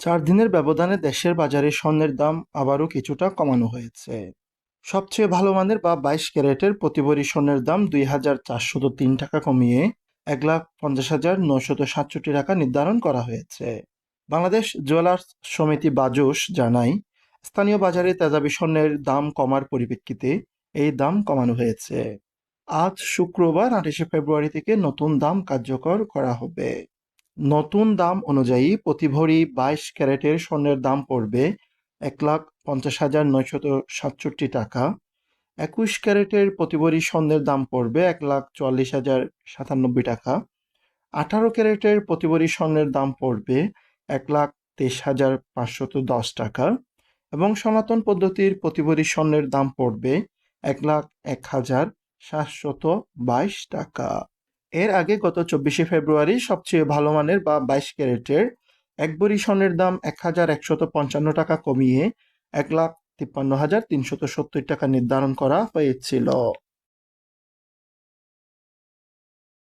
চার দিনের ব্যবধানে দেশের বাজারে স্বর্ণের দাম আবারও কিছুটা কমানো হয়েছে। সবচেয়ে ভালো মানের বা বাইশ ক্যারেটের প্রতি ভরি স্বর্ণের দাম দুই হাজার চারশত তিন টাকা কমিয়ে এক লাখ পঞ্চাশ হাজার নশত সাতষট্টি টাকা নির্ধারণ করা হয়েছে। বাংলাদেশ জুয়েলার্স সমিতি বাজুস জানায়, স্থানীয় বাজারে তেজাবি স্বর্ণের দাম কমার পরিপ্রেক্ষিতে এই দাম কমানো হয়েছে। আজ শুক্রবার আঠাশে ফেব্রুয়ারি থেকে নতুন দাম কার্যকর করা হবে। নতুন দাম অনুযায়ী প্রতি ভরি বাইশ ক্যারেটের স্বর্ণের দাম পড়বে এক লাখ পঞ্চাশ হাজার নয়শত সাতষট্টি টাকা। একুশ ক্যারেটের প্রতি ভরি স্বর্ণের দাম পড়বে এক লাখ চুয়াল্লিশ হাজার সাতানব্বই টাকা। আঠারো ক্যারেটের প্রতি ভরি স্বর্ণের দাম পড়বে এক লাখ তেইশ হাজার পাঁচশত দশ টাকা এবং সনাতন পদ্ধতির প্রতি ভরি স্বর্ণের দাম পড়বে এক লাখ এক হাজার সাতশত বাইশ টাকা। এর আগে গত চব্বিশে ফেব্রুয়ারি সবচেয়ে ভালো মানের বা বাইশ ক্যারেটের এক বড়ি স্বর্ণের দাম এক হাজার একশত পঞ্চান্ন টাকা কমিয়ে এক লাখ তিপ্পান্ন হাজার তিনশত সত্তর টাকা নির্ধারণ করা হয়েছিল।